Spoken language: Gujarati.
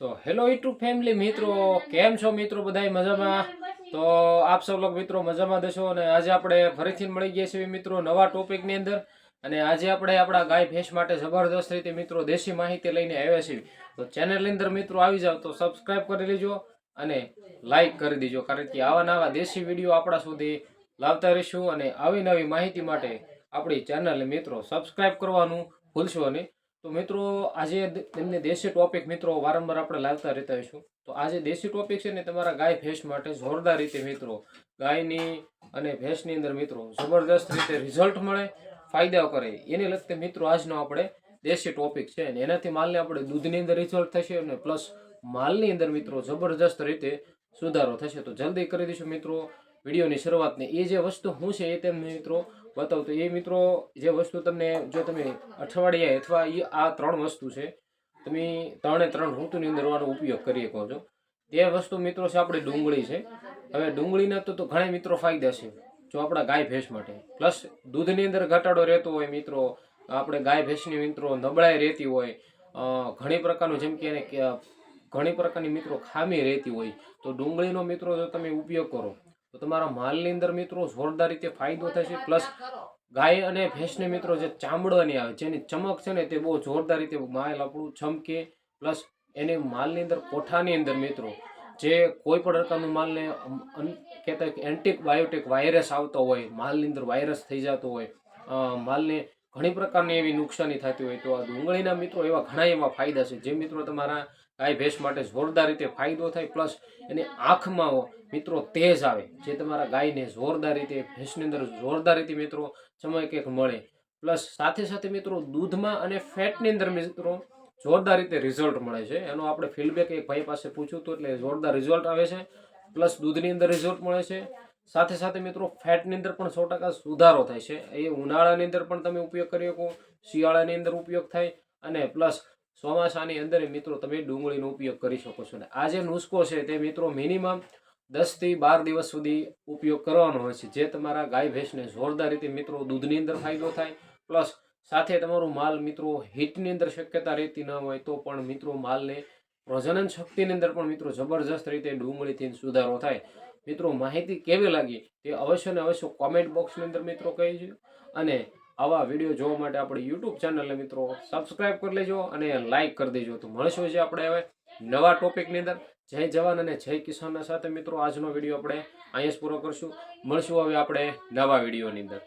તો હેલો યુટ્યુબ ફેમિલી મિત્રો, કેમ છો મિત્રો બધાય મજામાં? તો આપ સૌ લોકો મિત્રો મજામાં દેશો અને આજે આપણે ફરીથી મળી ગયા છીએ મિત્રો નવા ટોપિકની અંદર. અને આજે આપણે આપણા ગાય ભેંસ માટે જબરદસ્ત રીતે મિત્રો દેશી માહિતી લઈને આવ્યા છીએ. તો ચેનલની અંદર મિત્રો આવી જાવ તો સબસ્ક્રાઈબ કરી લેજો અને લાઈક કરી દેજો. કારણ કે આવા નવા દેશી વીડિયો આપણા સુધી લાવતા રહીશું અને આવી નવી માહિતી માટે આપણી ચેનલને મિત્રો સબસ્ક્રાઈબ કરવાનું ભૂલશો નહીં. તો મિત્રો, આજે તેમને દેશી ટોપિક મિત્રો વારંવાર આપણે લાવતા રહેતા હોઈશું. તો આજે દેશી ટોપિક છે ને, તમારા ગાય ભેંસ માટે જોરદાર રીતે મિત્રો, ગાયની અને ભેંસની અંદર મિત્રો જબરદસ્ત રીતે રિઝલ્ટ મળે, ફાયદાઓ કરે. એને લગતે મિત્રો આજનો આપણે દેશી ટોપિક છે અને એનાથી માલને આપણે દૂધની અંદર રિઝલ્ટ થશે અને પ્લસ માલની અંદર મિત્રો જબરજસ્ત રીતે સુધારો થશે તો જલ્દી કરી દઈશું મિત્રો. વિડીયોની શરૂઆતને એ જે વસ્તુ શું છે એ તેમને મિત્રો બતાવું. તો એ મિત્રો જે વસ્તુ તમને જો તમે અઠવાડિયે અથવા એ આ ત્રણ વસ્તુ છે, તમે ત્રણે ત્રણ ઋતુની અંદર આનો ઉપયોગ કરી શકો છો. તે વસ્તુ મિત્રો છે આપણી ડુંગળી છે. હવે ડુંગળીના તો ઘણા મિત્રો ફાયદા છે. જો આપણા ગાય ભેંસ માટે. પ્લસ દૂધની અંદર ઘટાડો રહેતો હોય મિત્રો, આપણે ગાય ભેંસની મિત્રો નબળાઈ રહેતી હોય ઘણી પ્રકારનું જેમ કે ઘણી પ્રકારની મિત્રો ખામી રહેતી હોય. તો ડુંગળીનો મિત્રો જો તમે ઉપયોગ કરો, તો તમારા માલની અંદર મિત્રો જોરદાર રીતે ફાયદો થશે પ્લસ ગાય અને ભેંસને મિત્રો જે ચામડાની આવે, જેની ચમક છે ને તે બહુ જોરદાર રીતે માલ આપણું ચમકે પ્લસ એને માલની અંદર કોઠાની અંદર મિત્રો જે કોઈ પણ પ્રકારનું માલને કહેતા એન્ટિક બાયોટિક વાયરસ આવતો હોય, માલની અંદર વાયરસ થઈ જતો હોય માલને ઘણી પ્રકારની એવી નુકસાની થતી હોય તો આ ડુંગળીના મિત્રો એવા ઘણા એવા ફાયદા છે. જે મિત્રો તમારા ગાય ભેંસ માટે જોરદાર રીતે ફાયદો થાય, પ્લસ એની આંખમાં મિત્રો તેજ આવે. જે તમારા ગાયને જોરદાર રીતે, ભેંસની અંદર જોરદાર રીતે મિત્રો સમય કંઈક મળે. પ્લસ સાથે સાથે મિત્રો દૂધમાં અને ફેટની અંદર મિત્રો જોરદાર રીતે રિઝલ્ટ મળે છે. એનો આપણે ફીડબેક એક ભાઈ પાસે પૂછ્યું હતું એટલે જોરદાર રિઝલ્ટ આવે છે. પ્લસ દૂધની અંદર રિઝલ્ટ મળે છે. સાથે સાથે મિત્રો ફેટની અંદર પણ સો ટકા સુધારો થાય છે. એ ઉનાળાની અંદર પણ તમે ઉપયોગ કરી શકો, શિયાળાની અંદર ઉપયોગ થાય અને પ્લસ ચોમાસાની અંદર મિત્રો તમે ડુંગળીનો ઉપયોગ કરી શકો છો. અને આ જે નુસ્ખો છે તે મિત્રો મિનિમમ દસથી બાર દિવસ સુધી ઉપયોગ કરવાનો હોય છે. જે તમારા ગાય ભેંસને જોરદાર રીતે મિત્રો દૂધની અંદર ફાયદો થાય, પ્લસ સાથે તમારું માલ મિત્રો હીટની અંદર શક્યતા રહેતી ન હોય તો પણ મિત્રો માલને પ્રજનન શક્તિની અંદર પણ મિત્રો જબરજસ્ત રીતે ડુંગળીથી સુધારો થાય. મિત્રો, માહિતી કેવી લાગી? તે અવશ્ય ને અવશ્ય કોમેન્ટ બોક્સની અંદર મિત્રો કહીજો. અને આવા વીડિયો જોવા માટે આપણી યુટ્યુબ ચેનલને મિત્રો સબસ્ક્રાઈબ કરી લેજો અને લાઇક કરી દેજો. તો મળશું છે આપણે હવે નવા ટોપિકની અંદર. જય જવાન અને જય કિસાનના સાથે મિત્રો આજનો વીડિયો આપણે અહીંયા જ પૂરો કરશું. મળશું હવે આપણે નવા વિડીયોની અંદર.